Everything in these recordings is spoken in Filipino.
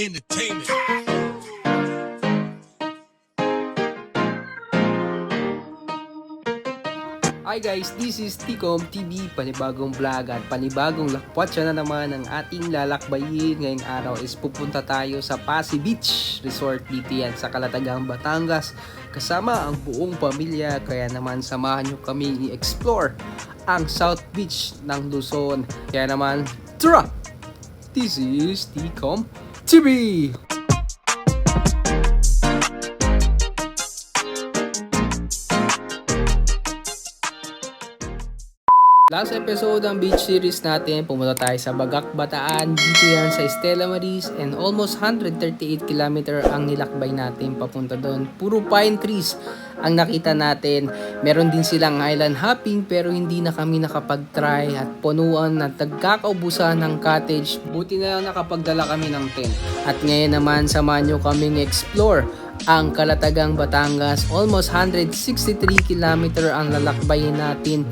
Entertainment. Hi guys, this is Ticom TV, panibagong vlog at panibagong lakwatsa na naman ang ating lalakbayin. Ngayong araw is pupunta tayo sa Pasig Beach Resort dito sa Kalatagang, Batangas. Kasama ang buong pamilya, kaya naman samahan nyo kami i-explore ang South Beach ng Luzon. Kaya naman, tara! This is Ticom TV! Last episode ng beach series natin, pumunta tayo sa Bagak, Bataan. Dito yan sa Stella Maris and almost 138 km ang nilakbay natin papunta doon. Puro pine trees ang nakita natin. Meron din silang island hopping pero hindi na kami nakapag-try at punuan at nagkakaubusan ng cottage. Buti na lang nakapagdala kami ng tent. At ngayon naman samahan nyo kaming explore ang Kalatagang Batangas. Almost 163 km ang lalakbayin natin.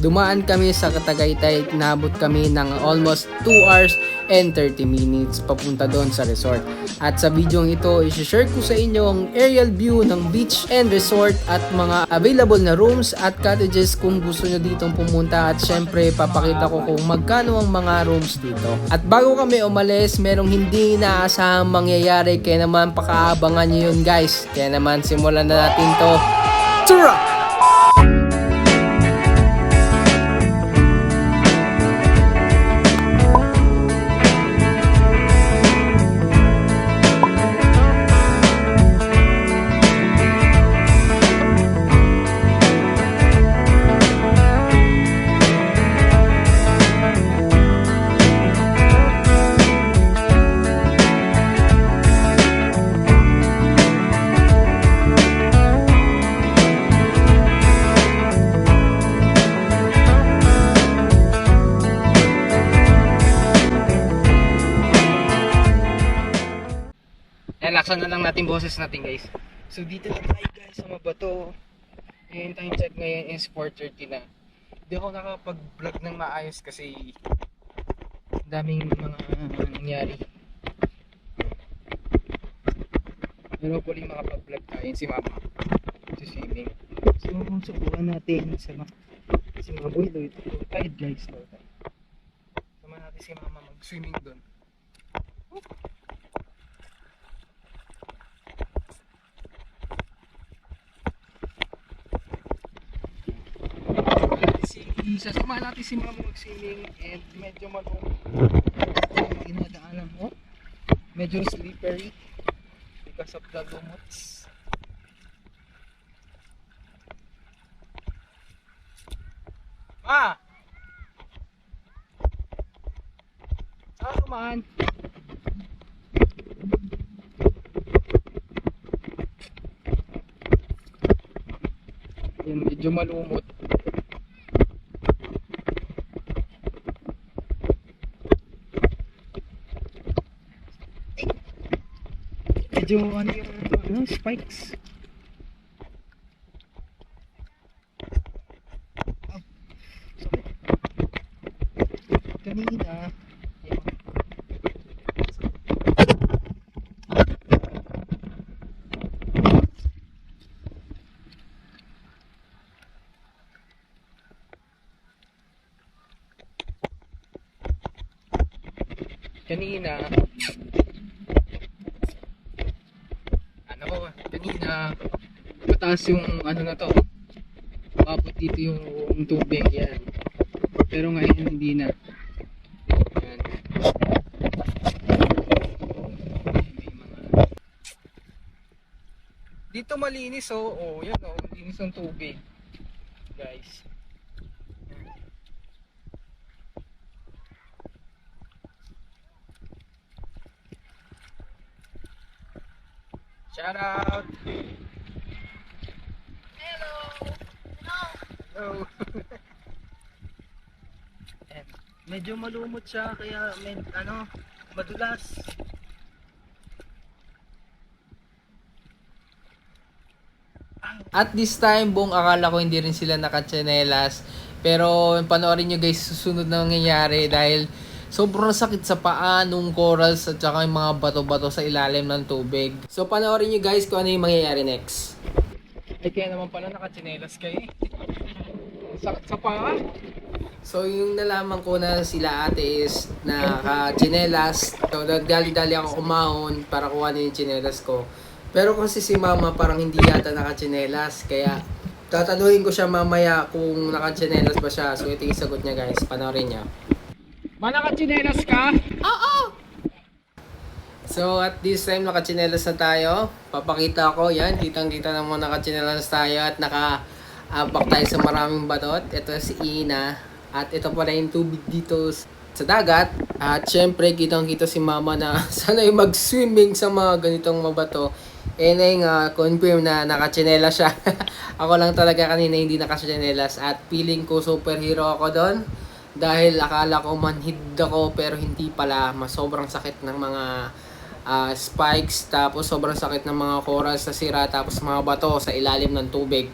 Dumaan kami sa Katagaytay, nabot kami ng almost 2 hours and 30 minutes papunta doon sa resort. At sa video ito, isi-share ko sa inyo ang aerial view ng beach and resort at mga available na rooms at cottages kung gusto nyo ditong pumunta at syempre papakita ko kung magkano ang mga rooms dito. At bago kami umalis, merong hindi inaasahang mangyayari kaya naman pakaabangan nyo yun guys. Kaya naman simulan na natin to. Tara! Ayan, laksan na lang natin boses natin guys. So dito na tayo guys sa Mabato. Ngayon time check ngayon is 4.30 na. Hindi ako nakapag-vlog ng maayos kasi daming mga nangyari. Pero hopefully makapag-vlog tayo si mama. Si swimming. So subukan natin sa ma si mga boy low tide guys low tide. Sama natin si mama mag-swimming doon. si sasama natin si mama mag-swimming and medyo malung yung dinadaanan mo medyo slippery because of the lumuts Ma! Saan naman? Yan, medyo malumot. Medyo ano yung ano, spikes. Ah. Kanina, yan. kanina ano ko mataas yung ano na to. Abot dito yung tubig yan. Pero ngayon hindi na. Yan. Dito malinis oh, oh yan oh. Malinis ang tubig guys Shout out! Hello! Hello! And medyo malumot siya kaya med, ano, madulas. At this time, buong akala ko hindi rin sila nakachanelas. Pero panoorin nyo guys, susunod na nangyayari dahil Sobrang sakit sa paa nung corals at saka yung mga bato-bato sa ilalim ng tubig. So panoorin nyo guys kung ano yung mangyayari next. Ay kaya naman pala nakachinelas kayo eh. Sakit sa paa. So yung nalaman ko na sila ate is naka-chinelas. So nagdali-dali ako kumahon para kuha na yung chinelas ko. Pero kasi si mama parang hindi yata naka-chinelas. Kaya tatanuhin ko siya mamaya kung naka-chinelas ba siya. So ito yung sagot niya guys. Panoorin niya. Ma, naka-chinelas ka? Oo! So at this time naka-chinelas na tayo. Papakita ko yan. Kitang-kita naman naka-chinelas tayo at naka-abak tayo sa maraming batot. Ito si Ina. At ito pala yung tubig dito sa dagat. At syempre kitang-kita si Mama na sanay mag-swimming sa mga ganitong mabato. Eh na yung ah, confirm na naka-chinelas siya. ako lang talaga kanina hindi naka-chinelas. At feeling ko superhero ako doon. Dahil akala ko manhid ako pero hindi pala. Mas sobrang sakit ng mga ah, spikes tapos sobrang sakit ng mga corals sa sira tapos mga bato sa ilalim ng tubig.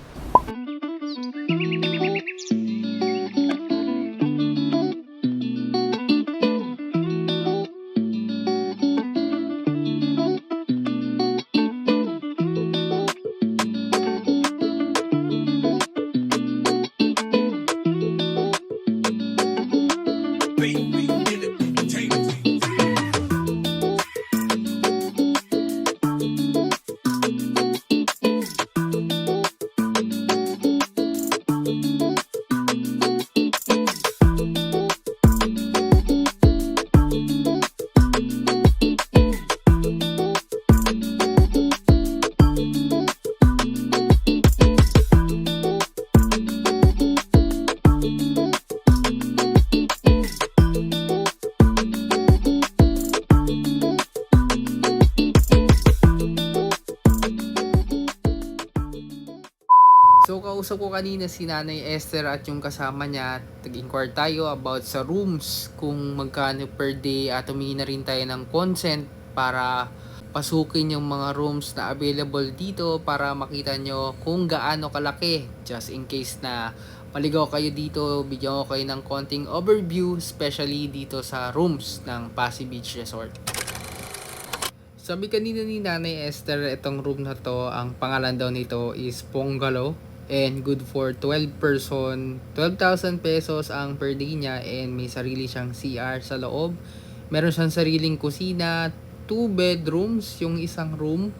Ko kanina si Nanay Esther at yung kasama niya. Nag-inquire tayo about sa rooms, kung magkano per day at humingi na rin tayo ng consent para pasukin yung mga rooms na available dito para makita nyo kung gaano kalaki. Just in case na maligaw kayo dito, bigyan ko kayo ng konting overview, especially dito sa rooms ng Pasig Beach Resort. Sabi kanina ni Nanay Esther, itong room na to, ang pangalan daw nito is Bungalow and good for 12 person. 12,000 pesos ang per day niya and may sarili siyang CR sa loob. Meron siyang sariling kusina, two bedrooms, yung isang room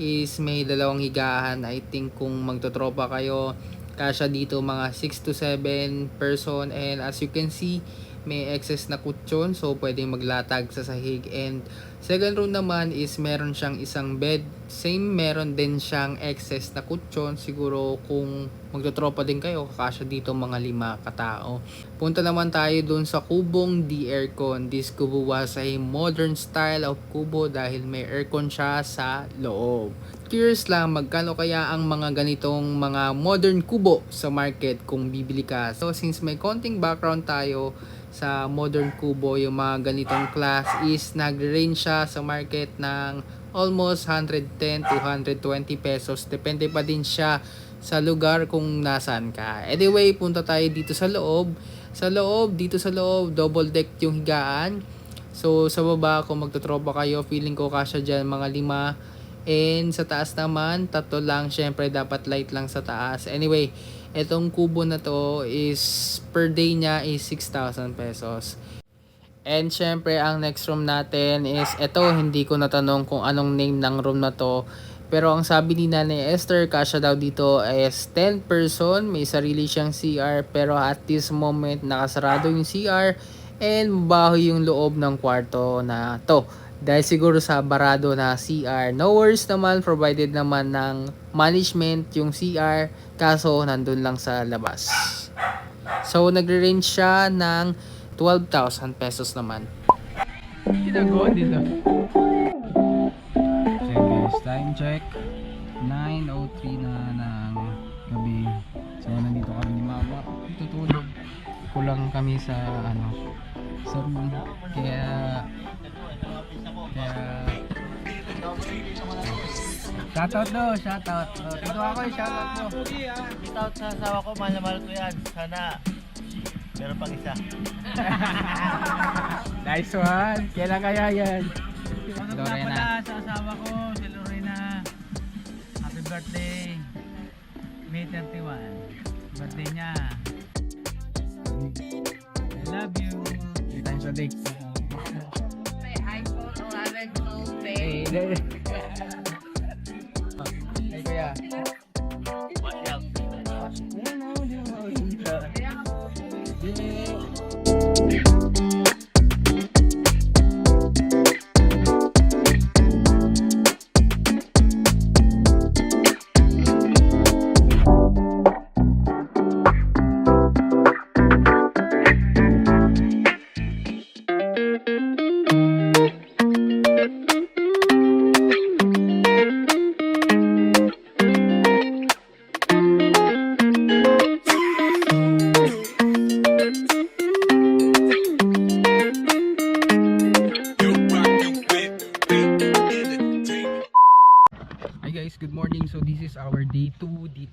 is may dalawang higaan. I think kung magtotropa kayo, kasya dito mga 6 to 7 person and as you can see, may excess na kutsyon so pwedeng maglatag sa sahig. And second room naman is meron siyang isang bed. Same meron din siyang excess na kutsyon. Siguro kung magtotropa din kayo kakasya dito mga lima katao. Punta naman tayo dun sa kubong di aircon this kubo was a modern style of kubo dahil may aircon siya sa loob. Curious lang magkano kaya ang mga ganitong mga modern kubo sa market kung bibili ka? So since may konting background tayo sa modern kubo, yung mga ganitong class is nagre-range siya sa market ng almost 110 to 120 pesos. Depende pa din siya sa lugar kung nasaan ka. Anyway, punta tayo dito sa loob. Sa loob, dito sa loob, double deck yung higaan. So, sa baba, kung magtotropa kayo, feeling ko kasya dyan mga lima. And sa taas naman, tatlo lang. Syempre, dapat light lang sa taas. Anyway, Itong kubo na to is per day niya is 6,000 pesos. And syempre, ang next room natin is ito, hindi ko natanong kung anong name ng room na to. Pero ang sabi ni Nanay Esther, kasya daw dito is 10 person, may sarili siyang CR. Pero at this moment, nakasarado yung CR and mabaho yung loob ng kwarto na to. Dahil siguro sa barado na CR. No worries naman, provided naman ng management yung CR. Kaso, nandun lang sa labas. So, nagre-range siya ng 12,000 pesos naman. Ginagawa nila. Check guys, time check. 9.03 na ng gabi. So, nandito kami ni Mama. Tutulog. Kulang kami sa, ano, sa room. Kaya, Shoutout do, shoutout. Oh, dito ako yung shoutout mo. Shoutout sa asawa ko, mahal na mahal ko yan. Sana meron pang isa. Nice one. Kailan kaya yan? Lorena. pala sa asawa ko, si Lorena. Happy birthday. May 31. Birthday niya. I love you. Three times a day. Yeah.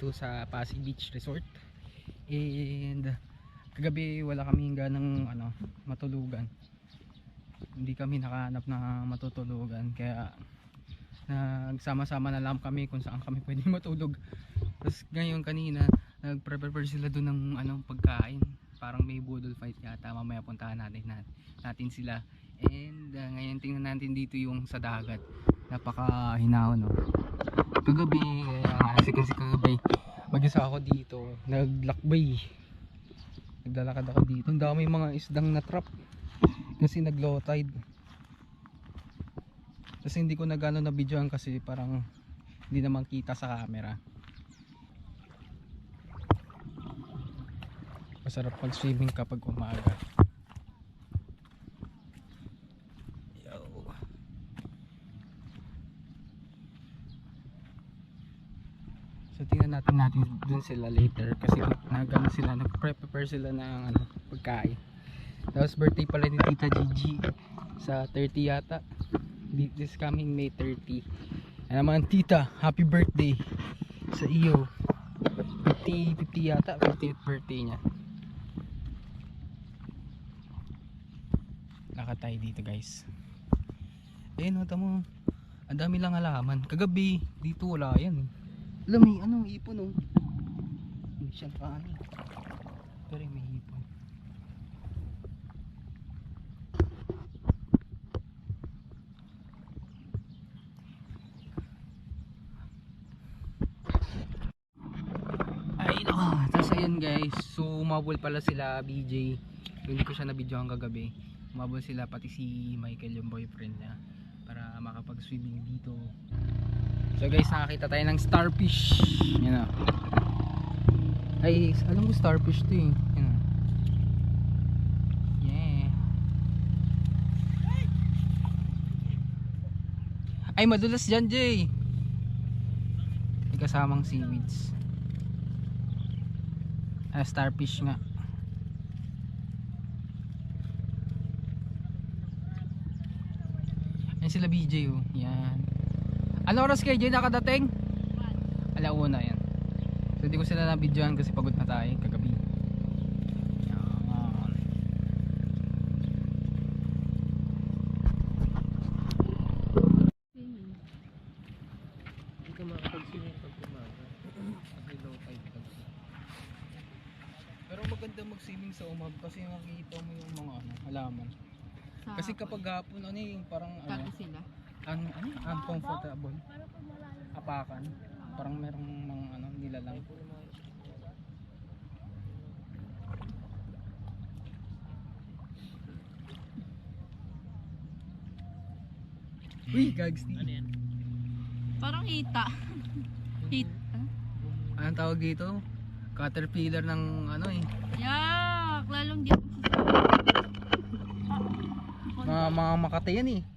dito sa Pasig Beach Resort. And kagabi wala kaming ganang ano, matulugan. Hindi kami nakahanap na matutulugan kaya nagsama-sama na lang kami kung saan kami pwede matulog. Tapos ngayon kanina nagprepare sila doon ng ano pagkain. Parang may budol fight yata. Mamaya puntahan natin natin, natin sila. And uh, ngayon tingnan natin dito yung sa dagat. Napaka hinaw no kagabi kaya kasi kasi kagabi. Mag-isa ako dito. Naglakbay. Naglalakad ako dito. Ang dami mga isdang na trap kasi nag low tide. Kasi hindi ko na gano'n na videoan kasi parang hindi naman kita sa camera. Masarap pag swimming kapag umaga Tingnan natin dun sila later kasi nagano sila nag-prepare sila ng ano, pagkain. Tapos birthday pala ni Tita Gigi sa 30 yata. Thi- This coming May 30. Ano naman tita, happy birthday sa iyo. 50, 50 yata, 50th birthday niya. Nakatay dito guys. Eh, nota mo. Ang dami lang halaman. Kagabi, dito wala yan. May ano, ipon oh. Hindi siya nakaano. Pero may ipon. Ay, nako. Tapos ayun guys. So, umabol pala sila BJ. So, hindi ko siya nabidyohan kagabi. Umabol sila pati si Michael yung boyfriend niya. Para makapag-swimming dito. So guys, nakakita tayo ng starfish. Yan o. Ay, alam mo starfish to eh. Yan. Yeah. Ay, madulas dyan, Jay. May kasamang seaweeds. Ah, starfish nga. Yan sila BJ oh. Yan. Ano oras kayo Jay nakadating? Alauna yan. So hindi ko sila nabidyoan kasi pagod na tayo kagabi. Yan. Hindi ka makapag-swimming pag umaga. Kasi low tide. Pero maganda mag-swimming sa umag kasi makikita mo yung mga ano, halaman. Kasi kapag hapon ano yung parang ano, Kato sila. Un, ano, uncomfortable. Apakan. Parang merong mga ano, nilalang. Uy, gags Ano yan? Parang hita. Hit. Anong tawag dito? Caterpillar ng ano eh. Yak! Lalong di Mga, mga makate yan eh.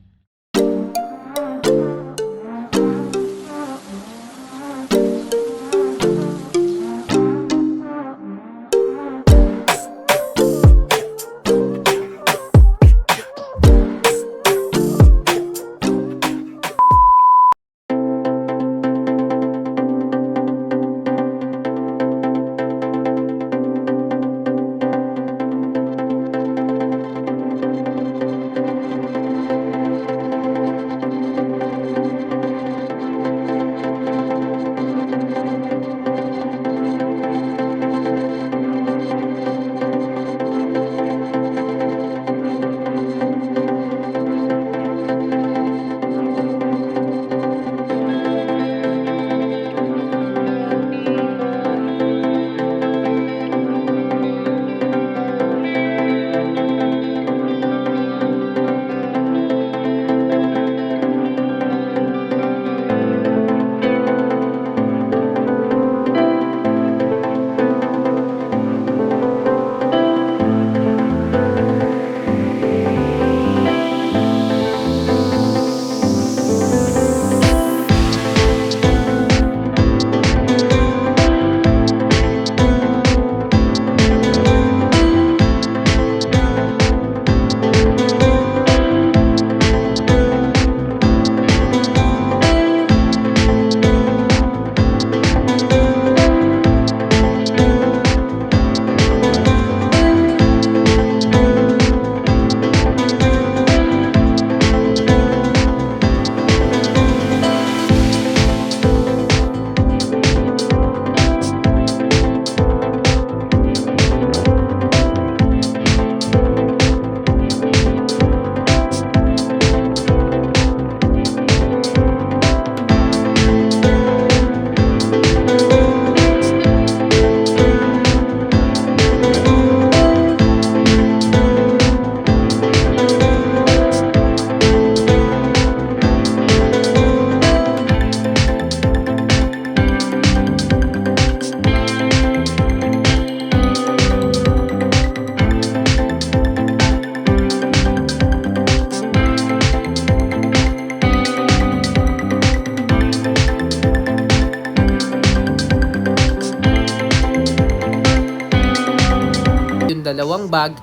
Dalawang bag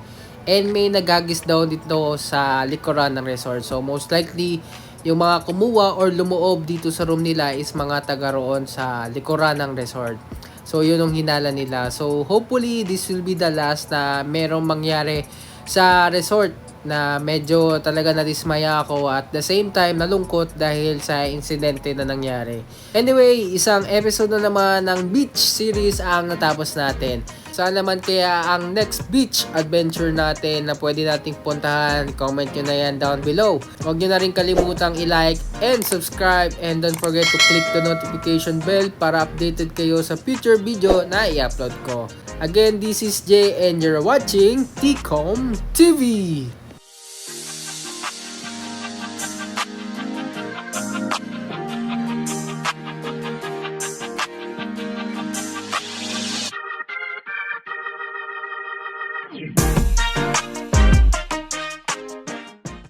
and may nagagis daw dito sa likuran ng resort. So most likely yung mga kumuha or lumuob dito sa room nila is mga taga roon sa likuran ng resort. So yun ang hinala nila. So hopefully this will be the last na merong mangyari sa resort na medyo talaga nadismaya ako at the same time nalungkot dahil sa insidente na nangyari. Anyway, isang episode na naman ng beach series ang natapos natin. Sana naman kaya ang next beach adventure natin na pwede nating puntahan, comment nyo na yan down below. Huwag nyo na rin kalimutang i-like and subscribe and don't forget to click the notification bell para updated kayo sa future video na i-upload ko. Again, this is Jay and you're watching Tcom TV!